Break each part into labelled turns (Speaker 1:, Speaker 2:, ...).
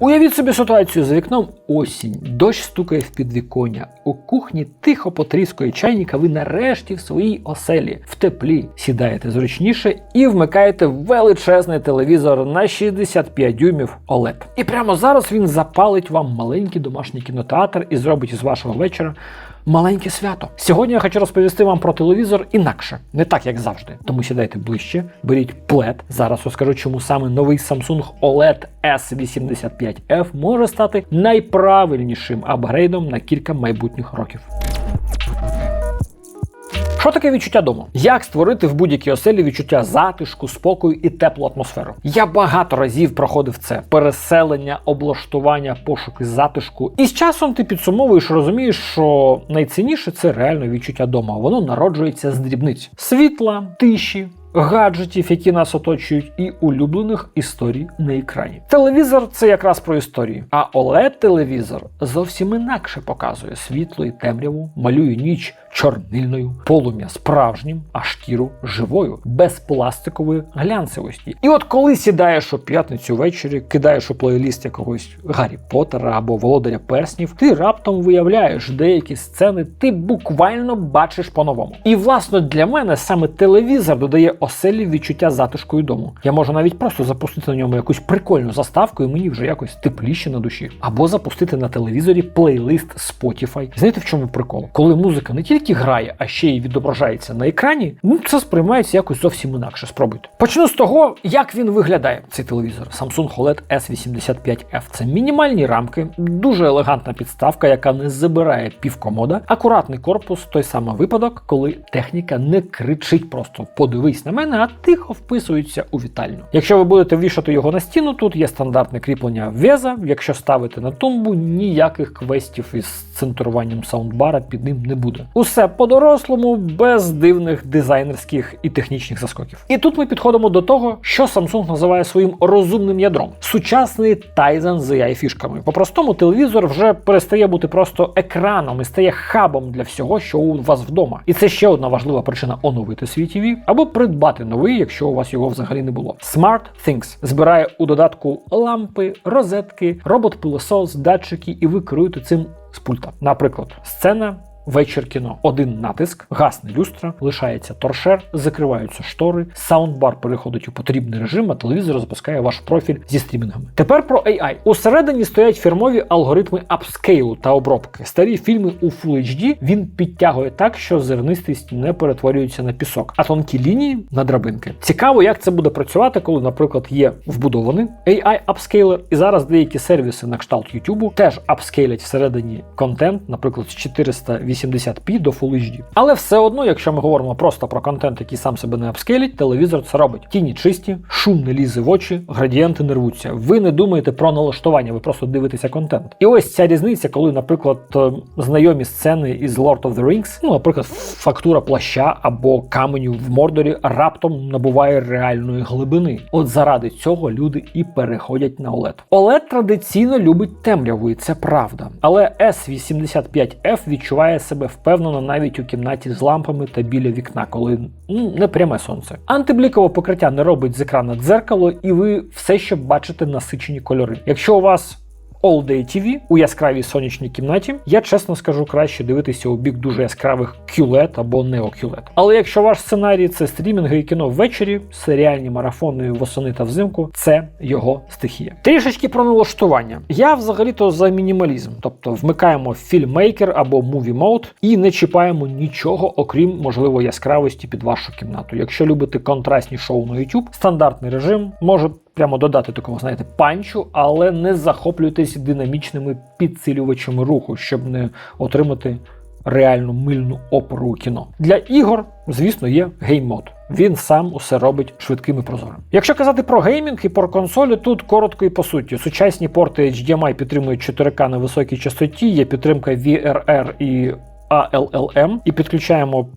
Speaker 1: Уявіть собі ситуацію за вікном осінь, дощ стукає в підвіконня. У кухні тихо потріскує чайник, а ви нарешті в своїй оселі в теплі сідаєте зручніше і вмикаєте величезний телевізор на 65 дюймів OLED. І прямо зараз він запалить вам маленький домашній кінотеатр і зробить із вашого вечора. Маленьке свято. Сьогодні я хочу розповісти вам про телевізор інакше, не так як завжди. Тому сідайте ближче, беріть плед. Зараз розкажу, чому саме новий Samsung OLED S85F може стати найправильнішим апгрейдом на кілька майбутніх років. Що таке відчуття дому? Як створити в будь-якій оселі відчуття затишку, спокою і теплу атмосферу? Я багато разів проходив це: переселення, облаштування, пошуки затишку. І з часом ти підсумовуєш, розумієш, що найцінніше це реально відчуття дому. Воно народжується з дрібниць світла, тиші. Гаджетів, які нас оточують, і улюблених історій на екрані. Телевізор це якраз про історії. А oled телевізор зовсім інакше показує світло і темряву, малює ніч чорнильною, полум'я справжнім, а шкіру живою, без пластикової глянцевості. І от коли сідаєш у п'ятницю ввечері, кидаєш у плейліст якогось Гаррі Поттера або Володаря Перснів, ти раптом виявляєш деякі сцени, ти буквально бачиш по-новому. І власне для мене саме телевізор додає оселі відчуття затишку і дому. Я можу навіть просто запустити на ньому якусь прикольну заставку, і мені вже якось тепліше на душі. Або запустити на телевізорі плейлист Spotify. Знаєте, в чому прикол? Коли музика не тільки грає, а ще й відображається на екрані, ну це сприймається якось зовсім інакше. Спробуйте. Почну з того, як він виглядає, цей телевізор. Samsung OLED S85F. Це мінімальні рамки, дуже елегантна підставка, яка не забирає півкомода, акуратний корпус, той самий випадок, коли техніка не кричить просто подивись на мене, а тихо вписується у вітальню. Якщо ви будете вішати його на стіну, тут є стандартне кріплення веза. Якщо ставити на тумбу, ніяких квестів із центруванням саундбара під ним не буде. Усе по-дорослому, без дивних дизайнерських і технічних заскоків. І тут ми підходимо до того, що Samsung називає своїм розумним ядром. Сучасний Tizen з ai фішками. По-простому телевізор вже перестає бути просто екраном і стає хабом для всього, що у вас вдома. І це ще одна важлива причина оновити свій TV або придбати новий, якщо у вас його взагалі не було. Smart Things збирає у додатку лампи, розетки, робот-пилосос, датчики, і ви керуєте цим з пульта. Наприклад, сцена. Вечір кіно. Один натиск, гасне люстра, лишається торшер, закриваються штори, саундбар переходить у потрібний режим, а телевізор запускає ваш профіль зі стрімінгами. Тепер про AI. Усередині стоять фірмові алгоритми апскейлу та обробки. Старі фільми у Full HD він підтягує так, що зернистість не перетворюється на пісок, а тонкі лінії на драбинки. Цікаво, як це буде працювати, коли, наприклад, є вбудований AI апскейлер, і зараз деякі сервіси на кшталт YouTube теж апскейлять всередині контент, наприклад, з 400 80p до Full HD. Але все одно, якщо ми говоримо просто про контент, який сам себе не апскейлить, телевізор це робить. Тіні чисті, шум не лізе в очі, градієнти не рвуться. Ви не думаєте про налаштування, ви просто дивитеся контент. І ось ця різниця, коли, наприклад, е, знайомі сцени із Lord of the Rings, ну, наприклад, фактура плаща або каменю в Мордорі раптом набуває реальної глибини. От заради цього люди і переходять на OLED. OLED традиційно любить темряву, і це правда. Але S85F відчуває себе впевнено навіть у кімнаті з лампами та біля вікна, коли не пряме сонце. Антиблікове покриття не робить з екрана дзеркало, і ви все ще бачите насичені кольори. Якщо у вас All Day TV у яскравій сонячній кімнаті, я чесно скажу, краще дивитися у бік дуже яскравих QLED або Neo QLED. Але якщо ваш сценарій це стрімінги і кіно ввечері, серіальні марафони восени та взимку, це його стихія. Трішечки про налаштування. Я взагалі-то за мінімалізм, тобто вмикаємо фільммейкер або Movie Mode і не чіпаємо нічого, окрім можливо яскравості під вашу кімнату. Якщо любите контрастні шоу на YouTube, стандартний режим може прямо додати такого, знаєте, панчу, але не захоплюйтесь динамічними підсилювачами руху, щоб не отримати реальну мильну опору у кіно. Для ігор, звісно, є гейммод. Він сам усе робить швидким і прозорим. Якщо казати про геймінг і про консолі, тут коротко і по суті. Сучасні порти HDMI підтримують 4К на високій частоті, є підтримка VRR і ALLM, і підключаємо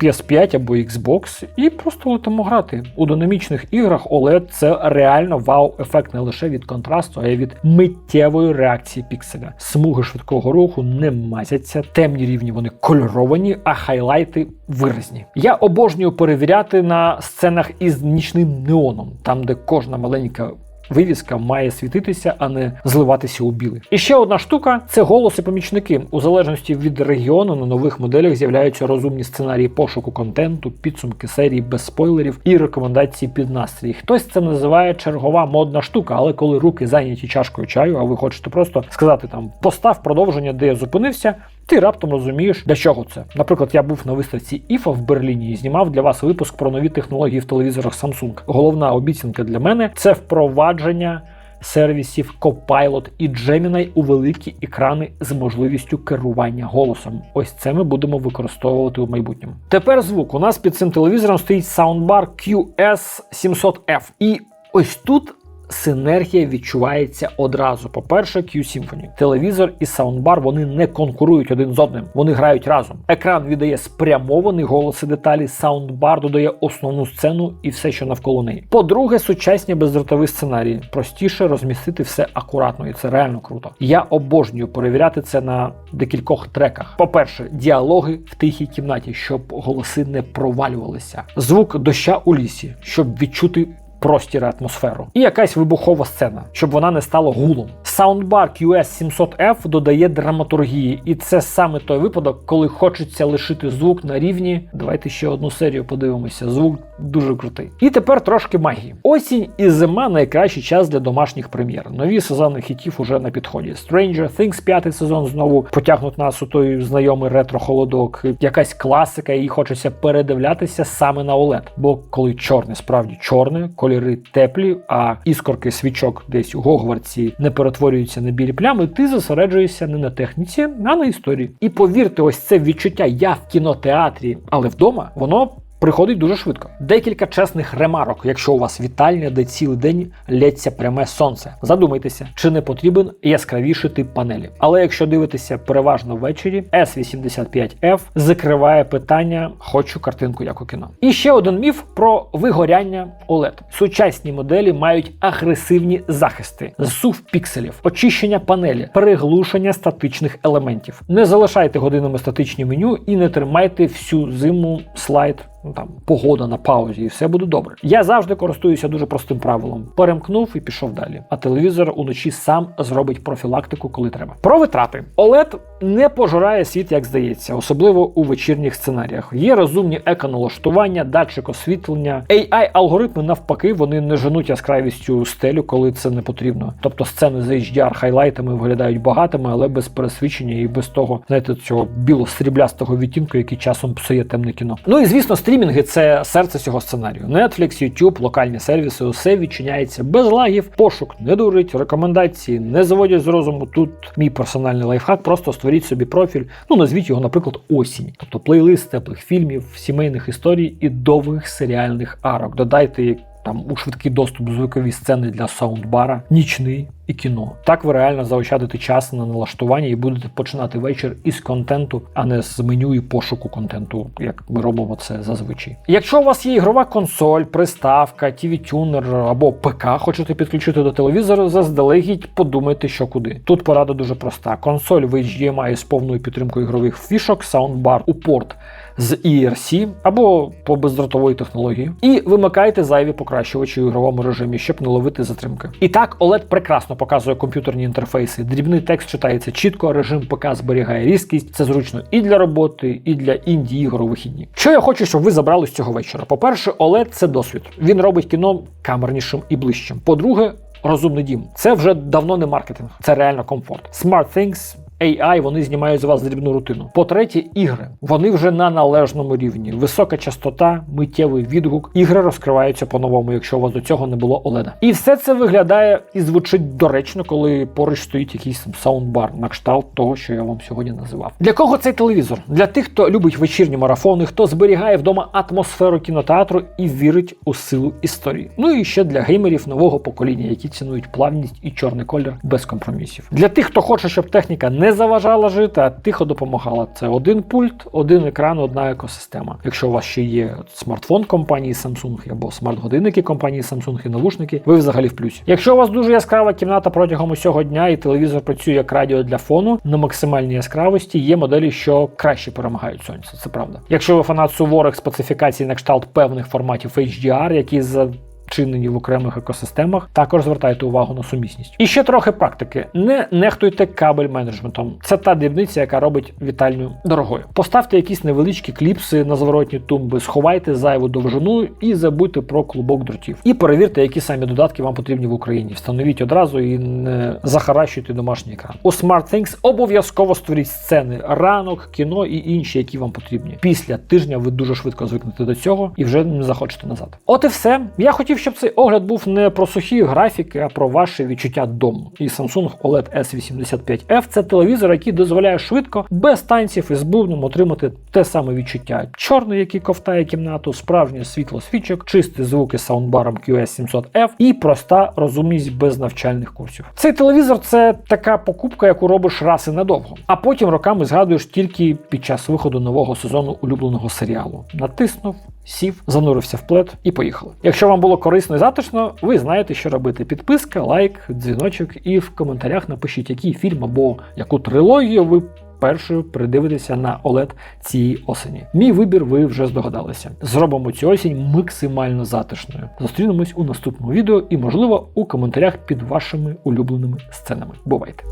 Speaker 1: PS5 або Xbox і просто летимо грати. У динамічних іграх OLED це реально вау-ефект не лише від контрасту, а й від миттєвої реакції пікселя. Смуги швидкого руху не мазяться, темні рівні вони кольоровані, а хайлайти виразні. Я обожнюю перевіряти на сценах із нічним неоном, там де кожна маленька вивіска має світитися, а не зливатися у білий. І ще одна штука це голоси помічники. У залежності від регіону на нових моделях з'являються розумні сценарії пошуку контенту, підсумки серії без спойлерів і рекомендації під настрій. Хтось це називає чергова модна штука, але коли руки зайняті чашкою чаю, а ви хочете просто сказати там постав продовження, де я зупинився. Ти раптом розумієш, для чого це. Наприклад, я був на виставці IFA в Берліні і знімав для вас випуск про нові технології в телевізорах Samsung. Головна обіцянка для мене це впровадження сервісів Copilot і Gemini у великі екрани з можливістю керування голосом. Ось це ми будемо використовувати у майбутньому. Тепер звук. У нас під цим телевізором стоїть саундбар QS700F. І ось тут синергія відчувається одразу. По-перше, Q-Symphony. Телевізор і саундбар вони не конкурують один з одним, вони грають разом. Екран віддає спрямований голос і деталі, саундбар додає основну сцену і все, що навколо неї. По-друге, сучасні бездротові сценарії. Простіше розмістити все акуратно, і це реально круто. Я обожнюю перевіряти це на декількох треках. По-перше, діалоги в тихій кімнаті, щоб голоси не провалювалися. Звук доща у лісі, щоб відчути простір атмосферу. І якась вибухова сцена, щоб вона не стала гулом. Саундбар QS700F додає драматургії, і це саме той випадок, коли хочеться лишити звук на рівні. Давайте ще одну серію подивимося. Звук дуже крутий. І тепер трошки магії. Осінь і зима найкращий час для домашніх прем'єр. Нові сезони хітів уже на підході. Stranger Things п'ятий сезон знову потягнуть нас у той знайомий ретро-холодок. Якась класика, її хочеться передивлятися саме на OLED. Бо коли чорне справді чорне, кольори теплі, а іскорки свічок десь у Гогварці не перетворюються на білі плями, ти зосереджуєшся не на техніці, а на історії. І повірте, ось це відчуття я в кінотеатрі, але вдома воно. Приходить дуже швидко. Декілька чесних ремарок, якщо у вас вітальня, де цілий день лється пряме сонце. Задумайтеся, чи не потрібен яскравіший тип панелі. Але якщо дивитеся переважно ввечері, S85F закриває питання Хочу картинку як у кіно. І ще один міф про вигоряння OLED. Сучасні моделі мають агресивні захисти, зсув пікселів, очищення панелі, переглушення статичних елементів. Не залишайте годинами статичні меню і не тримайте всю зиму слайд ну там погода на паузі, і все буде добре. Я завжди користуюся дуже простим правилом: перемкнув і пішов далі. А телевізор уночі сам зробить профілактику, коли треба. Про витрати OLED не пожирає світ, як здається, особливо у вечірніх сценаріях. Є розумні еконалаштування, датчик освітлення, ai алгоритми навпаки, вони не женуть яскравістю стелю, коли це не потрібно. Тобто сцени з HDR хайлайтами виглядають багатими, але без пересвідчення і без того, знаєте, цього біло-сріблястого відтінку, який часом псує темне кіно. Ну і звісно, стрімінги це серце цього сценарію. Netflix, YouTube, локальні сервіси, усе відчиняється без лагів, пошук не дурить, рекомендації не заводять з розуму. Тут мій персональний лайфхак. Просто створіть собі профіль. Ну назвіть його, наприклад, осінь, тобто плейлист теплих фільмів, сімейних історій і довгих серіальних арок. Додайте там у швидкий доступ звукові сцени для саундбара, нічний і кіно. Так ви реально заощадите час на налаштування і будете починати вечір із контенту, а не з меню і пошуку контенту, як ми робимо це зазвичай. Якщо у вас є ігрова консоль, приставка, tv тюнер або ПК, хочете підключити до телевізора, заздалегідь подумайте, що куди. Тут порада дуже проста: консоль в HDMI з повною підтримкою ігрових фішок, саундбар у порт з ERC або по бездротової технології, і вимикайте зайві покращувачі у ігровому режимі, щоб не ловити затримки. І так, OLED прекрасно показує комп'ютерні інтерфейси. Дрібний текст читається чітко, режим ПК зберігає різкість. Це зручно і для роботи, і для інді ігор у вихідні. Що я хочу, щоб ви забрали з цього вечора? По-перше, OLED – це досвід. Він робить кіно камернішим і ближчим. По-друге, розумний дім. Це вже давно не маркетинг, це реально комфорт. Smart Things AI вони знімають з вас дрібну рутину. По-третє, ігри. Вони вже на належному рівні. Висока частота, миттєвий відгук. Ігри розкриваються по-новому, якщо у вас до цього не було OLED. І все це виглядає і звучить доречно, коли поруч стоїть якийсь саундбар на кшталт того, що я вам сьогодні називав. Для кого цей телевізор? Для тих, хто любить вечірні марафони, хто зберігає вдома атмосферу кінотеатру і вірить у силу історії. Ну і ще для геймерів нового покоління, які цінують плавність і чорний колір без компромісів. Для тих, хто хоче, щоб техніка не не заважала жити, а тихо допомагала. Це один пульт, один екран, одна екосистема. Якщо у вас ще є смартфон компанії Samsung або смарт-годинники компанії Samsung і навушники, ви взагалі в плюсі. Якщо у вас дуже яскрава кімната протягом усього дня і телевізор працює як радіо для фону на максимальній яскравості, є моделі, що краще перемагають сонце. Це правда. Якщо ви фанат суворих специфікацій на кшталт певних форматів HDR, які за чинені в окремих екосистемах, також звертайте увагу на сумісність. І ще трохи практики: не нехтуйте кабель менеджментом. Це та дрібниця, яка робить вітальню дорогою. Поставте якісь невеличкі кліпси на зворотні тумби, сховайте зайву довжину і забудьте про клубок дротів. І перевірте, які самі додатки вам потрібні в Україні. Встановіть одразу і не захаращуйте домашній екран. У SmartThings обов'язково створіть сцени, ранок, кіно і інші, які вам потрібні. Після тижня ви дуже швидко звикнете до цього і вже не захочете назад. От і все. Я хотів, щоб цей огляд був не про сухі графіки, а про ваше відчуття дому. І Samsung OLED S85F це телевізор, який дозволяє швидко, без танців і з бубном отримати те саме відчуття. Чорний, який ковтає кімнату, справжнє світло свічок, чисті звуки саундбаром QS700F і проста розумність без навчальних курсів. Цей телевізор це така покупка, яку робиш раз і надовго, а потім роками згадуєш тільки під час виходу нового сезону улюбленого серіалу. Натиснув. Сів, занурився в плед і поїхали. Якщо вам було корисно і затишно, ви знаєте, що робити. Підписка, лайк, дзвіночок, і в коментарях напишіть, який фільм або яку трилогію ви першою придивитеся на OLED цієї осені. Мій вибір ви вже здогадалися. Зробимо цю осінь максимально затишною. Зустрінемось у наступному відео і, можливо, у коментарях під вашими улюбленими сценами. Бувайте!